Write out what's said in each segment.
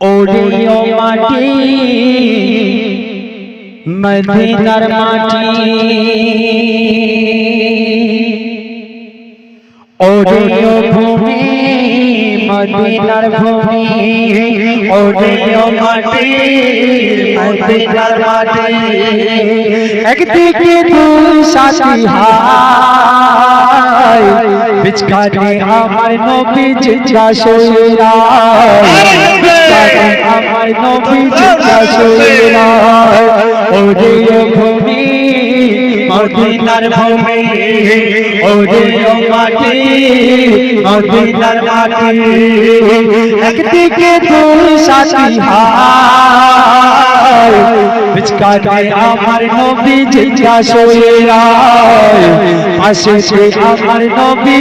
Oreo মাটি মদিনার মাটি ওরিও ভূমি মদিনার ভূমি ওরিও মাটি মদিনার মাটি একদিকে দুই সাথী হাই বিচকানে আমার নবী জিজ্ঞা সইরা বিচকানে আমার নবী জিজ্ঞা সইরা ওরে ভূমি মদিনার ভূমি। ওরে মাটি মদিনার মাটি একদিকে দুই সাথী বিচকানে আমার নবী জিজ্ঞা সইরা পাশে আমার নবী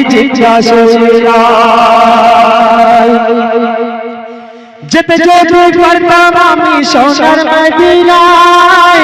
যেতে আমি সোনার মদিনায়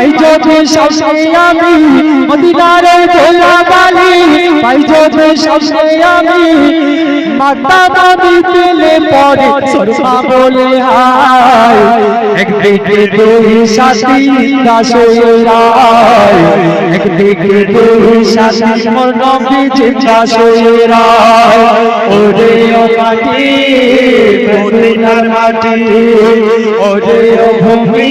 পাই যদি সবসময় আমি মদিনারে দোলা বালি, পাই যদি সবসময় আমি মাতা বাবি পেলে পরে সরমা বলে হায়। একদিকে দুই সাথী দাসেরায় একদিকে দুই সাথী মোর নবী দাসেরায় ওরে ও মাটি, মদিনার মাটি, ওরে ও ভূমি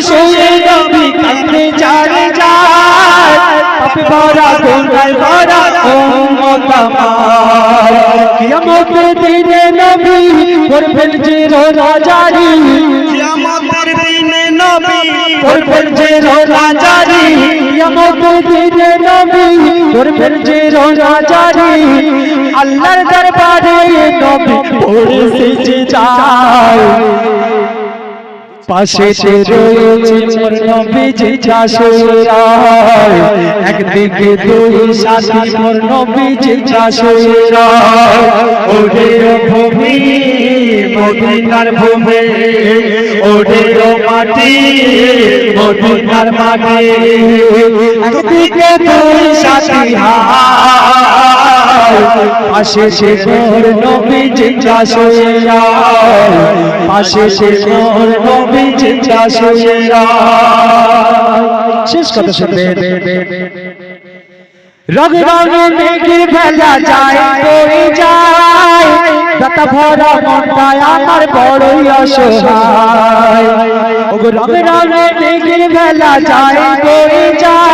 শুয়ে নবী কান্দে জারে যায় পাপে ভরা গুনাহ ভরা উম্মত বাবায় কিয়ামতের দিনে নবী করবেন যে রোজা জারি কিয়ামতের দিনে নবী করবেন যে রোজা জারি কিয়ামতের দিনে নবী করবেন যে রোজা জারি আল্লাহর দরবারে নবী পড়ে সেজে যায় পাশে সে একদিকে দুই সাথী মোর নবী যে চাষরায় ওরে ভূমি মদিনার ভূমি ওরে মাটি মদিনার মাটি। একদিকে দুই সাথী হায় পাশে সে মোর নবী যে চাষরায় পাশে সে মোর নবী যে চাষরায় শেষ কথা শুনবে রগ রঙে মেঘের ভেলা যায় যায়।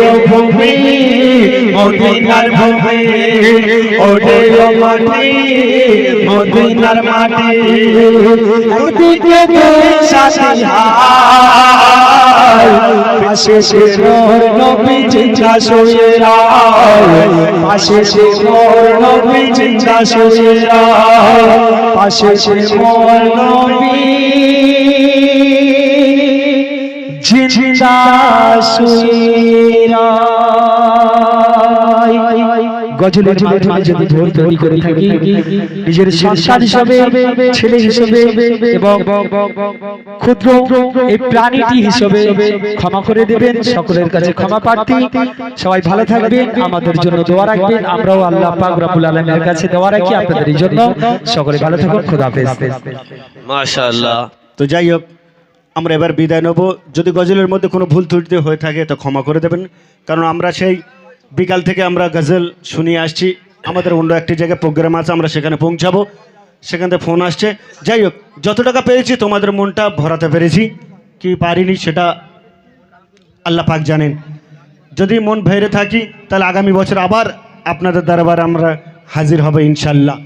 মদিনার ভূমি ওরে মাটি মদিনার মাটি হায়, পাশে সে নবী যে চাষরায় পাশে সে নবী যে চাষরায় পাশে সে নবী জিন্দা সুরা গজলের মাধ্যমে যদি ঢোল তৈরি করে থাকি নিজের সন্তান হিসাবে ছেলে হিসাবে এবং ক্ষুদ্র এই প্রাণীটি হিসাবে ক্ষমা করে দেবেন সকলের কাছে ক্ষমা প্রার্থী। সবাই ভালো থাকবেন আমাদের জন্য দোয়া রাখবেন আমরাও আল্লাহ পাক রব্বুল আলামিনের কাছে দোয়া রাখি আপনাদের এই জন্য। সকলে ভালো থাকুন খোদা হাফেজ। মাশাআল্লাহ। তো যাই হোক আমরা এবার বিদায় নেব। যদি গজলের মধ্যে কোনো ভুল ত্রুটি হয়ে থাকে তো ক্ষমা করে দেবেন। কারণ আমরা সেই বিকাল থেকে আমরা গজল শুনিয়ে আসছি। আমাদের অন্য একটি জায়গায় প্রোগ্রাম আছে, আমরা সেখানে পৌঁছাবো। সেখান থেকে ফোন আসছে। যাই হোক, যত টাকা পেরেছি তোমাদের মনটা ভরাতে পেরেছি। কি পারিনি সেটা আল্লাহ পাক জানেন। যদি মন ভেরে থাকি, তাহলে আগামী বছর আবার আপনাদের দরবারে আমরা হাজির হবে ইনশাল্লাহ।